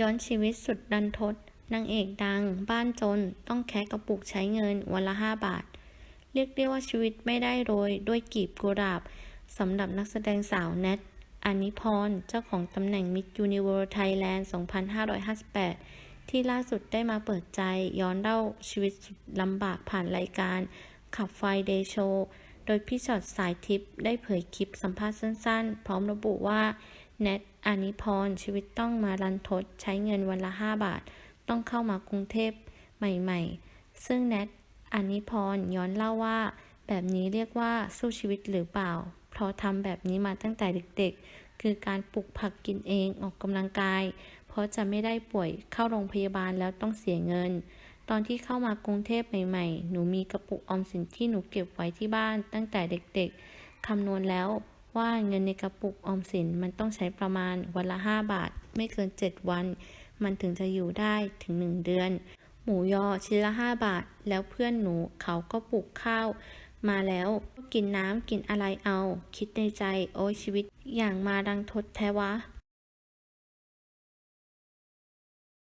ย้อนชีวิตสุดดันทดนางเอกดัง บ้านจน ต้องแคะกระปุกใช้เงินวันละห้าบาท เรียกได้ว่าชีวิตไม่ได้โรย ด้วยกีบกุหลาบสำหรับนักแสดงสาวแนทอานิพร เจ้าของตำแหน่งมิ s ยูนิเว r ร์ t ไทยแลนด์2558 ที่ล่าสุดได้มาเปิดใจย้อนเล่าชีวิตสุดลำบากผ่านรายการ ขับไฟเดย์โชว์โดยพี่ชอตสายทิพย์ได้เผยคลิปสัมภาษณ์สั้นๆ พร้อมระบุว่า แนทอานิพรชีวิตต้องมารันทดใช้เงินวันละ 5 บาท ต้องเข้ามากรุงเทพใหม่ ๆ ซึ่งแนทอานิพรย้อนเล่าว่า แบบนี้เรียกว่าสู้ชีวิตหรือเปล่า เพราะทำแบบนี้มาตั้งแต่เด็กๆ คือการปลูกผักกินเองออกกำลังกาย เพราะจะไม่ได้ป่วยเข้าโรงพยาบาลแล้วต้องเสียเงิน ตอนที่เข้ามากรุงเทพใหม่ๆ หนูมีกระปุกออมสินที่หนูเก็บไว้ที่บ้านตั้งแต่เด็กๆคำนวณแล้ว ว่าเงินในกระปุกออมสินมันต้องใช้ประมาณวันละ 5 บาท ไม่เกิน 7 วัน มันถึงจะอยู่ได้ถึง 1 เดือน หมูยอชิ้นละ 5 บาท แล้วเพื่อนหนูเขาก็ปลูกข้าว มาแล้วกินน้ำกินอะไรเอา คิดในใจ โอ้ยชีวิตอย่างมาดังทดแท้วะ